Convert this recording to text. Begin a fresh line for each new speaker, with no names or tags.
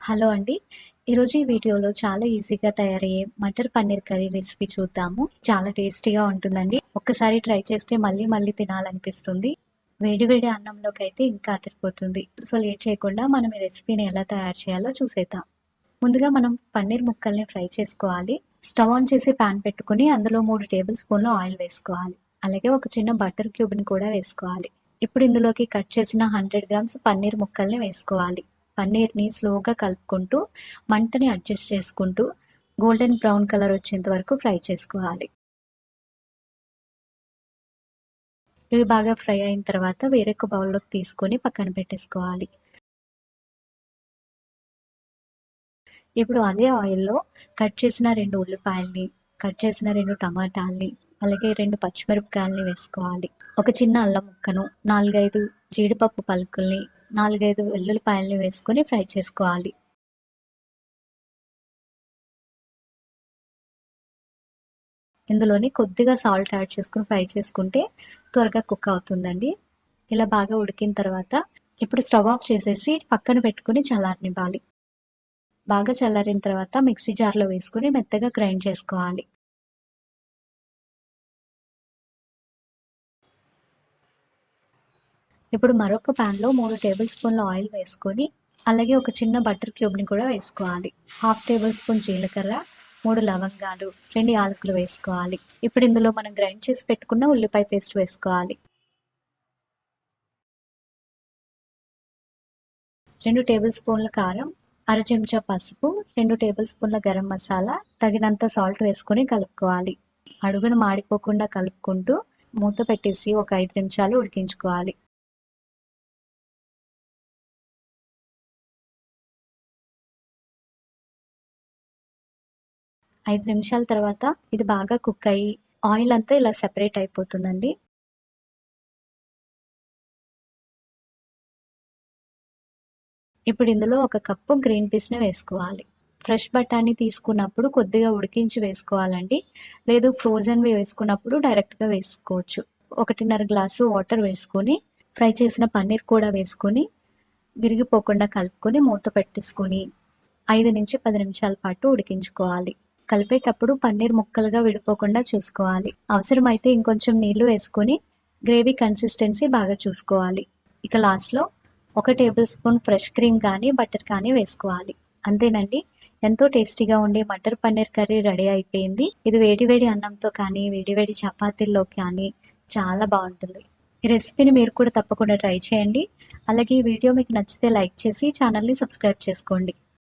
Hello అండి. ఈరోజు ఈ వీడియోలో చాలా ఈజీగా తయారయ్యే మటర్ పన్నీర్ కర్రీ రెసిపీ చూద్దాము. చాలా టేస్టీగా ఉంటుందండి. ఒక్కసారి ట్రై చేస్తే మళ్ళీ మళ్ళీ తినాలనిపిస్తుంది. వేడి వేడి అన్నంలోకి అయితే ఇంకా అతిరిపోతుంది సో లేట్ చేయకుండా మనం ఈ రెసిపీని ఎలా తయారు చేయాలో చూసేద్దాం. ముందుగా మనం పన్నీర్ ముక్కల్ని ఫ్రై చేసుకోవాలి. స్టవ్ ఆన్ చేసి పాన్ పెట్టుకుని అందులో మూడు టేబుల్ స్పూన్లు ఆయిల్ వేసుకోవాలి. అలాగే ఒక చిన్న బటర్ క్యూబ్ని కూడా వేసుకోవాలి. ఇప్పుడు ఇందులోకి కట్ చేసిన హండ్రెడ్ గ్రామ్స్ పన్నీర్ ముక్కల్ని వేసుకోవాలి. పన్నీర్ని స్లోగా కలుపుకుంటూ మంటని అడ్జస్ట్ చేసుకుంటూ గోల్డెన్ బ్రౌన్ కలర్ వచ్చేంత వరకు ఫ్రై చేసుకోవాలి. ఇవి బాగా ఫ్రై అయిన తర్వాత వేరొక బౌల్లోకి తీసుకొని పక్కన పెట్టేసుకోవాలి. ఇప్పుడు అదే ఆయిల్లో కట్ చేసిన రెండు ఉల్లిపాయల్ని కట్ చేసిన రెండు టమాటాల్ని అలాగే రెండు పచ్చిమిరపకాయల్ని వేసుకోవాలి. ఒక చిన్న అల్లం ముక్కను నాలుగైదు జీడిపప్పు పలుకుల్ని నాలుగైదు వెల్లుల్లిపాయల్ని వేసుకొని ఫ్రై చేసుకోవాలి. ఇందులోని కొద్దిగా సాల్ట్ యాడ్ చేసుకుని ఫ్రై చేసుకుంటే త్వరగా కుక్ అవుతుందండి. ఇలా బాగా ఉడికిన తర్వాత ఇప్పుడు స్టవ్ ఆఫ్ చేసేసి పక్కన పెట్టుకుని చల్లారనివ్వాలి. బాగా చల్లారిన తర్వాత మిక్సీ జార్లో వేసుకుని మెత్తగా గ్రైండ్ చేసుకోవాలి. ఇప్పుడు మరొక ప్యాన్లో మూడు టేబుల్ స్పూన్ల ఆయిల్ వేసుకొని అలాగే ఒక చిన్న బటర్ క్యూబ్ని కూడా వేసుకోవాలి. హాఫ్ టేబుల్ స్పూన్ జీలకర్ర మూడు లవంగాలు రెండు యాలకులు వేసుకోవాలి. ఇప్పుడు ఇందులో మనం గ్రైండ్ చేసి పెట్టుకున్న ఉల్లిపాయ పేస్ట్ వేసుకోవాలి. రెండు టేబుల్ స్పూన్ల కారం అర చెంచా పసుపు రెండు టేబుల్ స్పూన్ల గరం మసాలా తగినంత సాల్ట్ వేసుకొని కలుపుకోవాలి. అడుగును మాడిపోకుండా కలుపుకుంటూ మూత పెట్టేసి ఒక ఐదు నిమిషాలు ఉడికించుకోవాలి. ఐదు నిమిషాల తర్వాత ఇది బాగా కుక్ అయ్యి ఆయిల్ అంతా ఇలా సెపరేట్ అయిపోతుందండి. ఇప్పుడు ఇందులో ఒక కప్పు గ్రీన్ పీస్ని వేసుకోవాలి. ఫ్రెష్ బఠానీ తీసుకున్నప్పుడు కొద్దిగా ఉడికించి వేసుకోవాలండి. లేదు ఫ్రోజన్వి వేసుకున్నప్పుడు డైరెక్ట్గా వేసుకోవచ్చు. ఒకటిన్నర గ్లాసు వాటర్ వేసుకొని ఫ్రై చేసిన పన్నీర్ కూడా వేసుకొని విరిగిపోకుండా కలుపుకొని మూత పెట్టేసుకొని ఐదు నుంచి పది నిమిషాల పాటు ఉడికించుకోవాలి. కలిపేటప్పుడు పన్నీర్ ముక్కలుగా విడిపోకుండా చూసుకోవాలి. అవసరమైతే ఇంకొంచెం నీళ్ళు వేసుకొని గ్రేవీ కన్సిస్టెన్సీ బాగా చూసుకోవాలి. ఇక లాస్ట్లో ఒక టేబుల్ స్పూన్ ఫ్రెష్ క్రీమ్ కానీ బటర్ కానీ వేసుకోవాలి. అంతేనండి. ఎంతో టేస్టీగా ఉండే మటర్ పన్నీర్ కర్రీ రెడీ అయిపోయింది. ఇది వేడివేడి అన్నంతో కానీ వేడివేడి చపాతీల్లో కానీ చాలా బాగుంటుంది. ఈ రెసిపీని మీరు కూడా తప్పకుండా ట్రై చేయండి. అలాగే ఈ వీడియో మీకు నచ్చితే లైక్ చేసి ఛానల్ని సబ్స్క్రైబ్ చేసుకోండి.